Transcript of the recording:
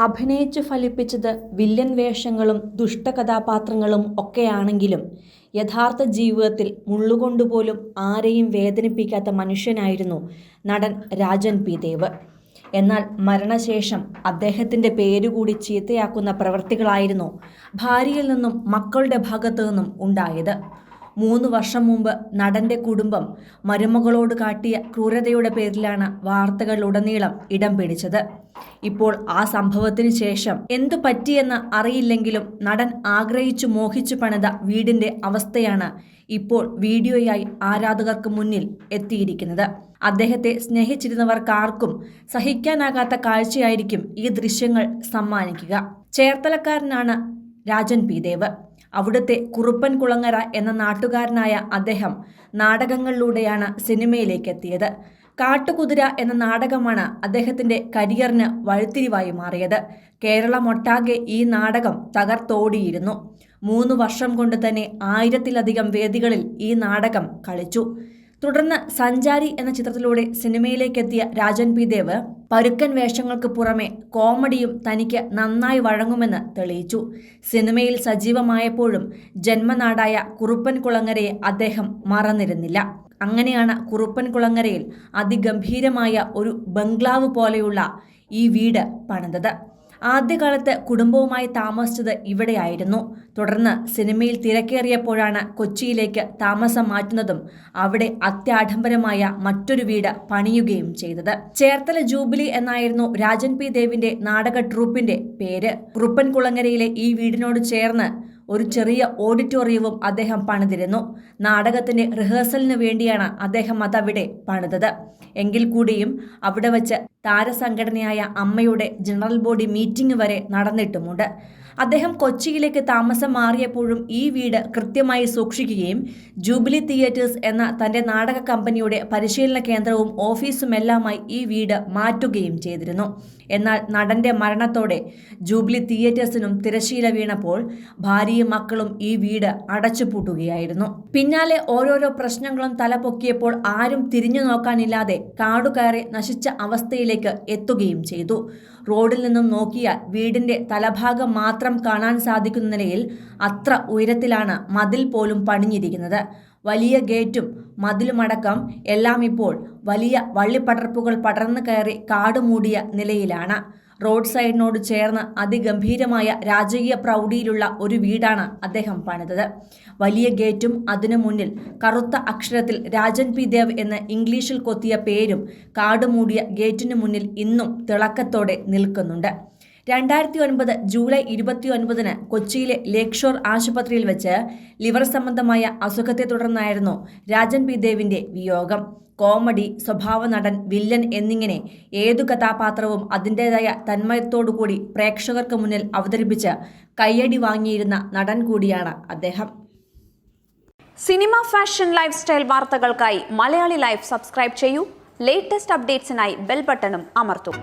അഭിനയിച്ചു ഫലിപ്പിച്ചത് വില്ലൻ വേഷങ്ങളും ദുഷ്ടകഥാപാത്രങ്ങളും ഒക്കെയാണെങ്കിലും യഥാർത്ഥ ജീവിതത്തിൽ മുള്ളുകൊണ്ടുപോലും ആരെയും വേദനിപ്പിക്കാത്ത മനുഷ്യനായിരുന്നു നടൻ രാജൻ പി. ദേവ്. എന്നാൽ മരണശേഷം അദ്ദേഹത്തിന്റെ പേരുകൂടി ചീത്തയാക്കുന്ന പ്രവൃത്തികളായിരുന്നു ഭാര്യയിൽ നിന്നും മക്കളുടെ ഭാഗത്തു നിന്നും ഉണ്ടായത്. മൂന്ന് വർഷം മുമ്പ് നടന്റെ കുടുംബം മരുമകളോട് കാട്ടിയ ക്രൂരതയുടെ പേരിലാണ് വാർത്തകളിലുടനീളം ഇടം പിടിച്ചത്. ഇപ്പോൾ ആ സംഭവത്തിന് ശേഷം എന്തു പറ്റിയെന്ന് അറിയില്ലെങ്കിലും നടൻ ആഗ്രഹിച്ചു മോഹിച്ചു പണിത വീടിന്റെ അവസ്ഥയാണ് ഇപ്പോൾ വീഡിയോയായി ആരാധകർക്ക് മുന്നിൽ എത്തിയിരിക്കുന്നത്. അദ്ദേഹത്തെ സ്നേഹിച്ചിരുന്നവർക്കാർക്കും സഹിക്കാനാകാത്ത കാഴ്ചയായിരിക്കും ഈ ദൃശ്യങ്ങൾ സമ്മാനിക്കുക. ചേർത്തലക്കാരനാണ് രാജൻ പി. ദേവ്. അവിടുത്തെ കുറുപ്പൻ കുളങ്ങര എന്ന നാട്ടുകാരനായ അദ്ദേഹം നാടകങ്ങളിലൂടെയാണ് സിനിമയിലേക്ക് എത്തിയത് കാട്ടുകുതിര എന്ന നാടകമാണ് അദ്ദേഹത്തിന്റെ കരിയറിന് വഴിത്തിരിവായി മാറിയത്. കേരളമൊട്ടാകെ ഈ നാടകം തകർത്തോടിയിരുന്നു. മൂന്ന് വർഷം കൊണ്ട് തന്നെ ആയിരത്തിലധികം വേദികളിൽ ഈ നാടകം കളിച്ചു. തുടർന്ന് സഞ്ചാരി എന്ന ചിത്രത്തിലൂടെ സിനിമയിലേക്കെത്തിയ രാജൻ പി. ദേവ് പരുക്കൻ വേഷങ്ങൾക്ക് പുറമെ കോമഡിയും തനിക്ക് നന്നായി വഴങ്ങുമെന്ന് തെളിയിച്ചു. സിനിമയിൽ സജീവമായപ്പോഴും ജന്മനാടായ കുറുപ്പൻ കുളങ്ങരയെ അദ്ദേഹം മറന്നിരുന്നില്ല. അങ്ങനെയാണ് കുറുപ്പൻ കുളങ്ങരയിൽ അതിഗംഭീരമായ ഒരു ബംഗ്ലാവ് പോലെയുള്ള ഈ വീട് പണിതത്. ആദ്യകാലത്ത് കുടുംബവുമായി താമസിച്ചത് ഇവിടെയായിരുന്നു. തുടർന്ന് സിനിമയിൽ തിരക്കേറിയപ്പോഴാണ് കൊച്ചിയിലേക്ക് താമസം മാറ്റുന്നതും അവിടെ അത്യാഡംബരമായ മറ്റൊരു വീട് പണിയുകയും ചെയ്തത്. ചേർത്തല ജൂബിലി എന്നായിരുന്നു രാജൻ പി ദേവിന്റെ നാടക ട്രൂപ്പിന്റെ പേര്. കുറുപ്പൻകുളങ്ങരയിലെ ഈ വീടിനോട് ചേർന്ന് ഒരു ചെറിയ ഓഡിറ്റോറിയവും അദ്ദേഹം പണിതിരുന്നു. നാടകത്തിന്റെ റിഹേഴ്സലിന് വേണ്ടിയാണ് അദ്ദേഹം അതവിടെ പണിതത്. എങ്കിൽ കൂടിയും അവിടെ വച്ച് താരസംഘടനയായ അമ്മയുടെ ജനറൽ ബോഡി മീറ്റിംഗ് വരെ നടന്നിട്ടുമുണ്ട്. അദ്ദേഹം കൊച്ചിയിലേക്ക് താമസം മാറിയപ്പോഴും ഈ വീട് കൃത്യമായി സൂക്ഷിക്കുകയും ജൂബിലി തിയേറ്റേഴ്സ് എന്ന തന്റെ നാടക കമ്പനിയുടെ പരിശീലന കേന്ദ്രവും ഓഫീസുമെല്ലാമായി ഈ വീട് മാറ്റുകയും ചെയ്തിരുന്നു. എന്നാൽ നടന്റെ മരണത്തോടെ ജൂബിലി തിയേറ്റേഴ്സിനും തിരശീല വീണപ്പോൾ ഭാര്യയും മക്കളും ഈ വീട് അടച്ചുപൂട്ടുകയായിരുന്നു. പിന്നാലെ ഓരോരോ പ്രശ്നങ്ങളും തലപൊക്കിയപ്പോൾ ആരും തിരിഞ്ഞു നോക്കാനില്ലാതെ കാടുകയറി നശിച്ച അവസ്ഥയിലേക്ക് എത്തുകയും ചെയ്തു. റോഡിൽ നിന്നും നോക്കിയാൽ വീടിന്റെ തലഭാഗം മാത്രം കാണാൻ സാധിക്കുന്ന നിലയിൽ അത്ര ഉയരത്തിലാണ് മതിൽ പോലും പണിഞ്ഞിരിക്കുന്നത്. വലിയ ഗേറ്റും മതിലുമടക്കം എല്ലാം ഇപ്പോൾ വലിയ വള്ളിപ്പടർപ്പുകൾ പടർന്നു കയറി കാടുമൂടിയ നിലയിലാണ്. റോഡ് സൈഡിനോട് ചേർന്ന് അതിഗംഭീരമായ രാജകീയ പ്രൗഢിയിലുള്ള ഒരു വീടാണ് അദ്ദേഹം പണിതത്. വലിയ ഗേറ്റും അതിനു മുന്നിൽ കറുത്ത അക്ഷരത്തിൽ രാജൻ പി. ദേവ് എന്ന് ഇംഗ്ലീഷിൽ കൊത്തിയ പേരും കാടുമൂടിയ ഗേറ്റിനു മുന്നിൽ ഇന്നും തിളക്കത്തോടെ നിൽക്കുന്നുണ്ട്. രണ്ടായിരത്തി ഒൻപത് ജൂലൈ ഇരുപത്തി ഒൻപതിന് കൊച്ചിയിലെ ലേക്ഷോർ ഷോർ ആശുപത്രിയിൽ വെച്ച് ലിവർ സംബന്ധമായ അസുഖത്തെ തുടർന്നായിരുന്നു രാജൻ പി ദേവിന്റെ വിയോഗം. കോമഡി സ്വഭാവ നടൻ വില്ലൻ എന്നിങ്ങനെ ഏതു കഥാപാത്രവും അതിന്റെതായ തന്മയത്തോടുകൂടി പ്രേക്ഷകർക്ക് മുന്നിൽ അവതരിപ്പിച്ച് കയ്യടി വാങ്ങിയിരുന്ന നടൻ കൂടിയാണ് അദ്ദേഹം. സിനിമ ഫാഷൻ ലൈഫ് സ്റ്റൈൽ വാർത്തകൾക്കായി മലയാളി ലൈഫ് സബ്സ്ക്രൈബ് ചെയ്യൂ. ലേറ്റസ്റ്റ് അപ്ഡേറ്റ്സിനായി ബെൽ ബട്ടണും അമർത്തും.